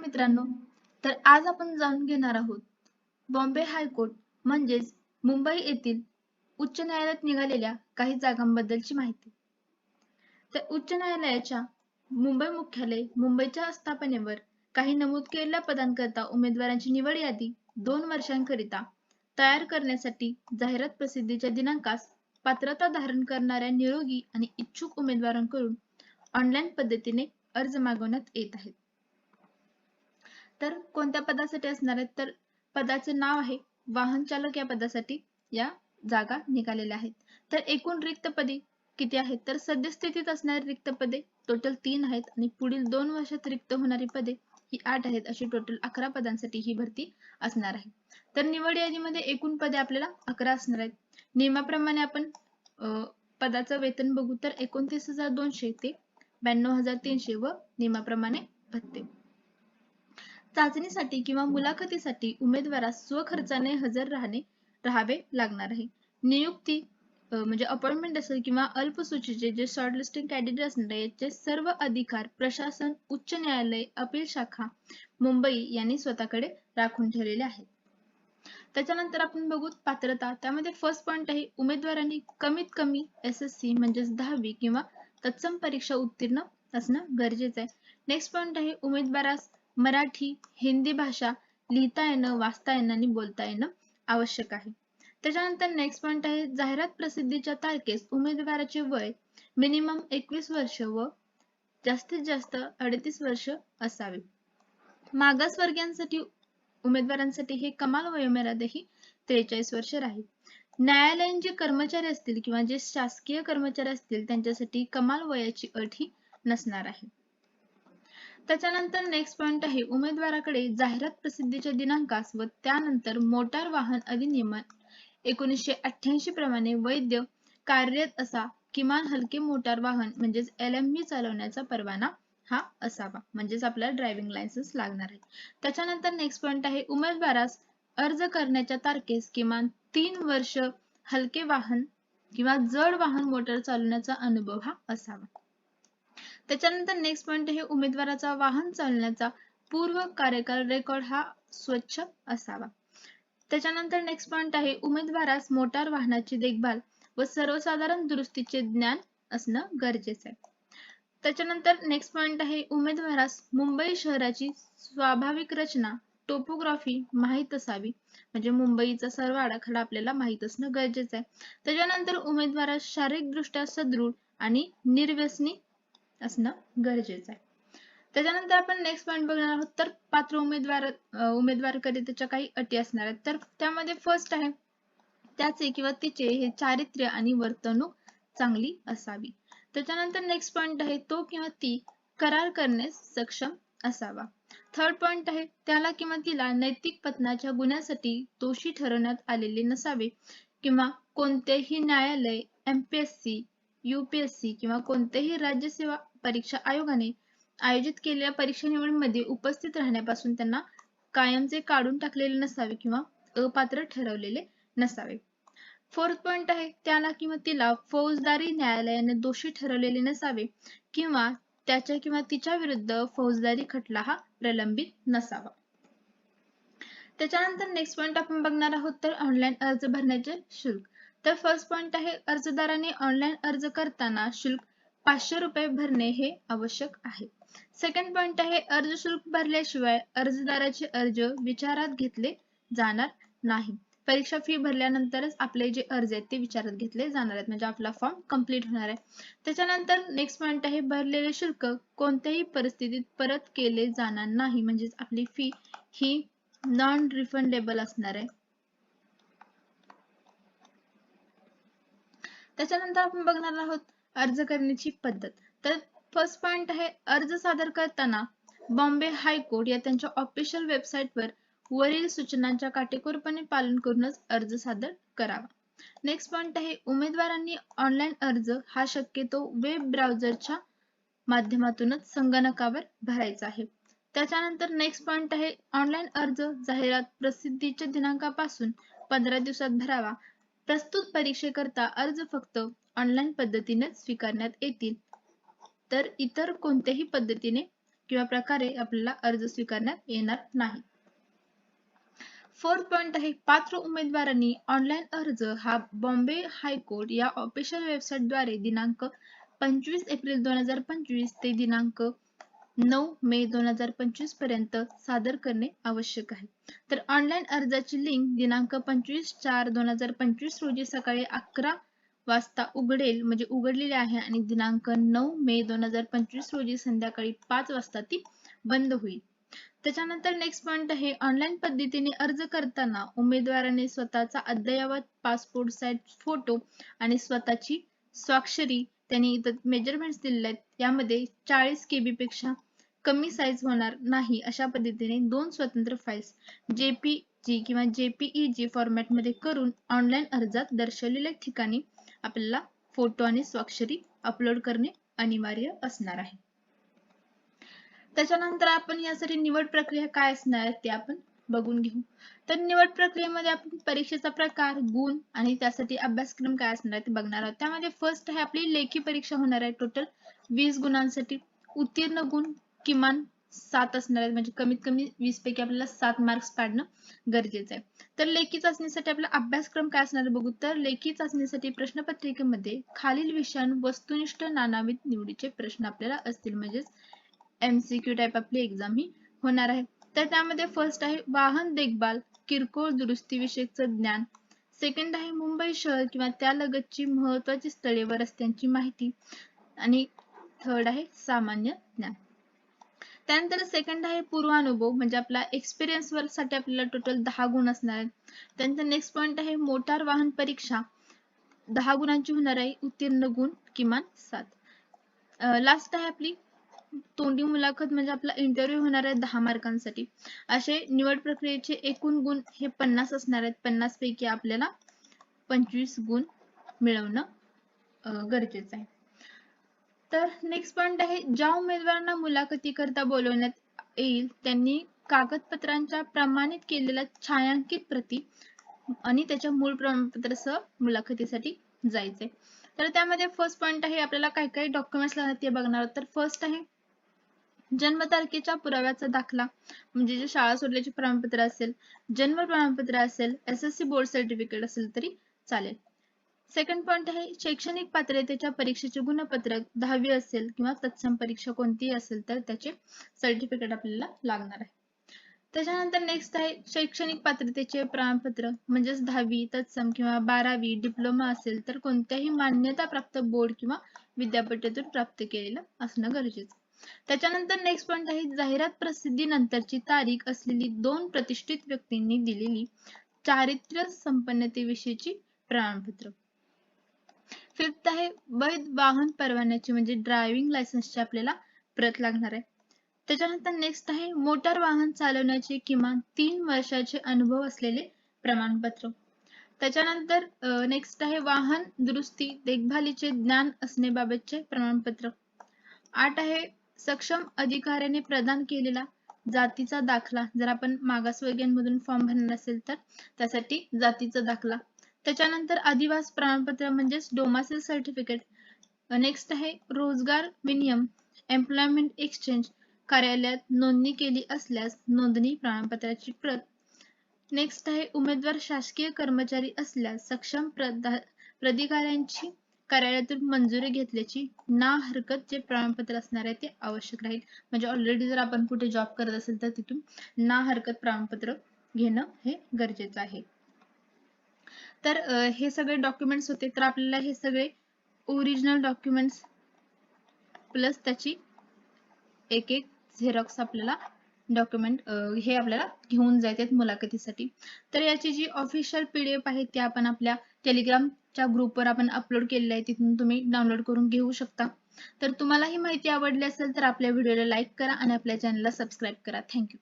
मित्रांनो तर आज आपण जाणून घेणार आहोत बॉम्बे हायकोर्ट म्हणजेच मुंबई येथील उच्च न्यायालयात निघालेल्या काही जागांबद्दलची माहिती. तर उच्च न्यायालयाच्या मुंबई मुख्यालय मुंबईच्या स्थापनेवर काही नमूद केलेल्या पदांकरता उमेदवारांची निवड यादी दोन वर्षांकरिता तयार करण्यासाठी जाहिरात प्रसिद्धीच्या दिनांकास पात्रता धारण करणाऱ्या निरोगी आणि इच्छुक उमेदवारांकडून ऑनलाईन पद्धतीने अर्ज मागवण्यात येत आहेत. तर कोणत्या पदासाठी असणार आहेत? तर पदाचे नाव आहे वाहन चालक या पदासाठी या जागा निघालेल्या आहेत. तर एकूण रिक्त पदे किती आहेत? तर सद्यस्थितीत असणारी रिक्त पदे टोटल तीन आहेत आणि पुढील दोन वर्षात रिक्त होणारी पदे ही आठ आहेत. अशी टोटल अकरा पदांसाठी ही भरती असणार आहे. तर निवड यादीमध्ये एकूण पदे आपल्याला अकरा असणार आहेत. नियमाप्रमाणे आपण पदाचं वेतन बघू तर एकोणतीस हजार दोनशे ते ब्याण्णव हजार तीनशे व नियमाप्रमाणे भत्ते. चाचणीसाठी किंवा मुलाखतीसाठी उमेदवारास स्वखर्चाने हजर राहणे राहावे लागणार आहे. नियुक्ती म्हणजे अपॉइंटमेंट असेल किंवा अल्पसूचीचे जे शॉर्टलिस्टिंग कॅन्डिडेट असणार याचे सर्व अधिकार प्रशासन उच्च न्यायालय अपील शाखा मुंबई यांनी स्वतःकडे राखून ठेवलेले आहेत. त्याच्यानंतर आपण बघू पात्रता. त्यामध्ये फर्स्ट पॉइंट आहे उमेदवारांनी कमीत कमी एस एस सी म्हणजेच दहावी किंवा तत्सम परीक्षा उत्तीर्ण असणं गरजेचं आहे. नेक्स्ट पॉइंट आहे उमेदवारास मराठी हिंदी भाषा लिहिता येणं वाचता येणं आणि बोलता येणं आवश्यक आहे. त्याच्यानंतर नेक्स्ट पॉइंट आहे जाहिरात प्रसिद्धीच्या तारखेस उमेदवाराचे वय मिनिमम एकवीस वर्ष व जास्तीत जास्त अडतीस वर्ष असावे. मागासवर्गीयांसाठी उमेदवारांसाठी हे कमाल वयोमर्यादा ही त्रेचाळीस वर्ष राहील. न्यायालयीन जे कर्मचारी असतील किंवा जे शासकीय कर्मचारी असतील त्यांच्यासाठी कमाल वयाची अट ही नसणार आहे. त्याच्यानंतर नेक्स्ट पॉइंट आहे उमेदवाराकडे जाहिरात प्रसिद्धीच्या दिनांकास व त्यानंतर मोटार वाहन अधिनियमन एकोणीसशे अठ्ठ्याऐंशी प्रमाणे वैध कार्यरत असा किमान हलके मोटार वाहन म्हणजेच एल एम व्ही चालवण्याचा परवाना हा असावा म्हणजेच आपल्याला ड्रायव्हिंग लायसन्स लागणार आहे. त्याच्यानंतर नेक्स्ट पॉइंट आहे उमेदवारास अर्ज करण्याच्या तारखेस किमान तीन वर्ष हलके वाहन किंवा जड वाहन मोटर चालवण्याचा अनुभव हा असावा. त्याच्यानंतर नेक्स्ट पॉईंट हे उमेदवाराचा वाहन चालण्याचा. पूर्व कार्यकाल रेकॉर्ड हा स्वच्छ असावा. त्याच्यानंतर नेक्स्ट पॉईंट आहे उमेदवारास मोटार वाहनाची देखभाल व सर्वसाधारण दुरुस्तीचे ज्ञान असणं गरजेचं आहे. त्याच्यानंतर नेक्स्ट पॉईंट आहे उमेदवारास मुंबई शहराची स्वाभाविक रचना टोपोग्राफी माहीत असावी. म्हणजे मुंबईचा सर्व आराखडा आपल्याला माहीत असणं गरजेचं आहे. त्याच्यानंतर उमेदवारास शारीरिकदृष्ट्या सदृढ आणि निर्व्यसनी असणं गरजेचं आहे. त्याच्यानंतर आपण नेक्स्ट पॉईंट बघणार आहोत तर पात्र उमेदवार उमेदवार उमेदवारकरिताच्या काही अटी असणार आहेत. तर त्यामध्ये फर्स्ट आहे त्याचे किंवा तिचे हे चारित्र्य आणि वर्तणूक चांगली असावी. त्याच्यानंतर नेक्स्ट पॉइंट आहे तो किंवा ती करार करण्यास सक्षम असावा. थर्ड पॉइंट आहे त्याला किंवा तिला नैतिक पतनाच्या गुन्ह्यासाठी दोषी ठरवण्यात आलेले नसावे किंवा कोणतेही न्यायालय एमपीएससी यूपीएससी किंवा कोणत्याही राज्यसेवा परीक्षा आयोगाने आयोजित केलेल्या परीक्षा निवडीमध्ये उपस्थित राहण्यापासून त्यांना कायमचे काढून टाकलेले नसावे किंवा अपात्र ठरवलेले नसावे. फोर्थ पॉइंट आहे त्याला किंवा तिला फौजदारी न्यायालयाने दोषी ठरवलेले नसावे किंवा त्याच्या किंवा तिच्या विरुद्ध फौजदारी खटला हा प्रलंबित नसावा. त्याच्यानंतर नेक्स्ट पॉइंट आपण बघणार आहोत तर ऑनलाईन अर्ज भरण्याचे शुल्क. तर फर्स्ट पॉइंट आहे अर्जदाराने ऑनलाईन अर्ज करताना शुल्क पाचशे रुपये भरणे हे आवश्यक आहे. सेकंड पॉइंट आहे अर्ज शुल्क भरल्याशिवाय अर्जदाराचे अर्ज विचारात घेतले जाणार नाही. परीक्षा फी भरल्यानंतरच आपले जे अर्ज आहेत ते विचारात घेतले जाणार आहेत म्हणजे आपला फॉर्म कंप्लीट होणार आहे. त्याच्यानंतर नेक्स्ट पॉइंट आहे भरलेले शुल्क कोणत्याही परिस्थितीत परत केले जाणार नाही. म्हणजेच आपली फी ही नॉन रिफंडेबल असणार आहे. त्याच्यानंतर आपण बघणार आहोत अर्ज करण्याची पद्धत. तर फर्स्ट पॉइंट आहे अर्ज सादर करताना बॉम्बे हायकोर्ट या त्यांच्या ऑफिशियल वेबसाईटवर वरील सूचनांच्या काटेकोरपणे पालन करूनच अर्ज सादर करावा. नेक्स्ट पॉइंट आहे उमेदवारांनी ऑनलाईन अर्ज हा शक्यतो वेब ब्राउझरच्या माध्यमातूनच संगणकावर भरायचा आहे. त्याच्यानंतर नेक्स्ट पॉइंट आहे ऑनलाईन अर्ज जाहिरात प्रसिद्धीच्या दिनांकापासून पंधरा दिवसात भरावा. प्रस्तुत परीक्षेकरता अर्ज फक्त ऑनलाईन पद्धतीने स्वीकारण्यात येतील. तर इतर कोणत्याही पद्धतीने किंवा प्रकारे आपल्याला अर्ज स्वीकारण्यात येणार नाही. फोर्थ पॉइंट आहे पात्र उमेदवारांनी ऑनलाईन अर्ज हा बॉम्बे हायकोर्ट या ऑफिशियल वेबसाईटद्वारे दिनांक पंचवीस एप्रिल दोन हजार पंचवीस ते दिनांक नऊ मे दोन हजार पंचवीसपर्यंत सादर करणे आवश्यक आहे. तर ऑनलाईन अर्जाची लिंक दिनांक पंचवीस चार दोन हजार पंचवीस रोजी सकाळी अकरा वाजता उघडेल म्हणजे उघडलेली आहे आणि दिनांक नऊ मे दोन हजार पंचवीस रोजी संध्याकाळी पाच वाजता ती बंद होईल. त्याच्यानंतर नेक्स्ट पॉइंट आहे ऑनलाईन पद्धतीने अर्ज करताना उमेदवाराने स्वतःचा अद्ययावत पासपोर्ट साईज फोटो आणि स्वतःची स्वाक्षरी त्यांनी इथं मेजरमेंट्स दिलेले आहेत. यामध्ये चाळीस केबी पेक्षा कमी साईज होणार नाही अशा पद्धतीने दोन स्वतंत्र फाईल्स जेपीजी किंवा जेपीईजी फॉर्मॅटमध्ये करून ऑनलाईन अर्जात दर्शवलेल्या ठिकाणी आपल्याला फोटो आणि स्वाक्षरी अपलोड करणे अनिवार्य असणार आहे. त्याच्यानंतर आपण यासाठी निवड प्रक्रिया काय असणार आहे ते आपण बघून घेऊ. तर निवड प्रक्रियेमध्ये आपण परीक्षेचा प्रकार गुण आणि त्यासाठी अभ्यासक्रम काय असणार आहे ते बघणार आहोत. त्यामध्ये फर्स्ट आहे आपली लेखी परीक्षा होणार आहे. टोटल वीस गुणांसाठी उत्तीर्ण गुण किमान सात असणार आहेत. म्हणजे कमीत कमी वीस पैकी आपल्याला सात मार्क्स काढणं गरजेचं आहे. तर लेखी चाचणीसाठी आपला अभ्यासक्रम काय असणार बघू. तर लेखी चाचणीसाठी प्रश्नपत्रिकेमध्ये खालील विषयां वस्तुनिष्ठ नानाविध निवडीचे प्रश्न आपल्याला असतील. म्हणजेच एमसीक्यू टाईप आपली एक्झाम ही होणार आहे. तर त्यामध्ये फर्स्ट आहे वाहन देखभाल किरकोळ दुरुस्ती विषयकचं ज्ञान. सेकंड आहे मुंबई शहर किंवा त्यालगतची महत्वाची स्थळे व रस्त्यांची माहिती. आणि थर्ड आहे सामान्य ज्ञान. त्यानंतर सेकंड आहे पूर्वानुभव म्हणजे आपला एक्सपिरियन्स वर साठी आपल्याला टोटल दहा गुण असणार आहेत. त्यानंतर नेक्स्ट पॉइंट आहे मोटार वाहन परीक्षा. दहा गुणांची होणार आहे उत्तीर्ण गुण किमान सात. लास्ट आहे आपली तोंडी मुलाखत म्हणजे आपला इंटरव्ह्यू होणार आहे दहा मार्कांसाठी. असे निवड प्रक्रियेचे एकूण गुण हे पन्नास असणार आहेत. पन्नास पैकी आपल्याला पंचवीस गुण मिळवणं गरजेचं आहे. तर नेक्स्ट पॉइंट आहे ज्या उमेदवारांना मुलाखती करता बोलवण्यात येईल त्यांनी कागदपत्रांच्या प्रमाणित केलेल्या छायांकित प्रती आणि त्याच्या मूळ प्रमाणपत्रासह मुलाखतीसाठी जायचे. तर त्यामध्ये फर्स्ट पॉइंट आहे आपल्याला काय काय डॉक्युमेंट्स लागतात ते बघणार तर फर्स्ट आहे जन्मतारखेच्या पुराव्याचा दाखला म्हणजे जे शाळा सोडल्याचे प्रमाणपत्र असेल जन्म प्रमाणपत्र असेल S S C board certificate असेल तरी चालेल. सेकंड पॉइंट आहे शैक्षणिक पात्रतेच्या परीक्षेचे गुणपत्रक दहावी असेल किंवा तत्सम परीक्षा कोणतीही असेल तर त्याचे सर्टिफिकेट आपल्याला लागणार आहे. त्याच्यानंतर नेक्स्ट आहे शैक्षणिक पात्रतेचे प्रमाणपत्र म्हणजेच दहावी तत्सम किंवा बारावी डिप्लोमा असेल तर कोणत्याही मान्यता प्राप्त बोर्ड किंवा विद्यापीठातून प्राप्त केलेलं असणं गरजेचं त्याच्यानंतर नेक्स्ट पॉइंट आहे जाहिरात प्रसिद्धी नंतरची तारीख असलेली दोन प्रतिष्ठित व्यक्तींनी दिलेली चारित्र्य संपन्नतेविषयीची प्रमाणपत्र. फिफ्थ आहे वैध वाहन परवान्याची म्हणजे ड्रायव्हिंग लायसन्सची आपल्याला प्रत लागणार आहे. त्याच्यानंतर नेक्स्ट आहे मोटार वाहन चालवण्याचे किमान तीन वर्षाचे अनुभव असलेले प्रमाणपत्र. त्याच्यानंतर नेक्स्ट आहे वाहन दुरुस्ती देखभालीचे ज्ञान असण्याबाबतचे प्रमाणपत्र. आठ आहे सक्षम अधिकाऱ्याने प्रदान केलेला जातीचा दाखला. जर आपण मागासवर्गीयांमधून फॉर्म भरणार असेल तर त्यासाठी जातीचा दाखला. त्याच्यानंतर आदिवास प्रमाणपत्र म्हणजेच डोमासिल सर्टिफिकेट नेक्स्ट आहे रोजगार विनियम एम्प्लॉयमेंट एक्सचेंज कार्यालयात नोंदणी केली असल्यास नोंदणी प्रमाणपत्राची प्रत. नेक्स्ट आहे उमेदवार शासकीय कर्मचारी असल्यास सक्षम प्राधिकाऱ्यांची कार्यालयातून मंजुरी घेतल्याची ना हरकत जे प्रमाणपत्र असणार आहे ते आवश्यक राहील. म्हणजे ऑलरेडी जर आपण कुठे जॉब करत असेल तर तिथून ना हरकत प्रमाणपत्र घेणं हे गरजेचं आहे. तर हे सगळे डॉक्युमेंट्स होते. तर आपल्याला हे सगळे ओरिजिनल डॉक्युमेंट्स प्लस त्याची एक एक झेरॉक्स आपल्याला डॉक्युमेंट हे आपल्याला घेऊन जायचे मुलाखतीसाठी. तर याची जी ऑफिशियल पीडीएफ आहे ती आपण आपल्या टेलिग्रामच्या ग्रुपवर आपण अपलोड केलेलं आहे. तिथून तुम्ही डाउनलोड करून घेऊ शकता. तर तुम्हाला ही माहिती आवडली असेल तर आपल्या व्हिडिओला लाईक करा आणि आपल्या चॅनलला सबस्क्राईब करा. थँक्यू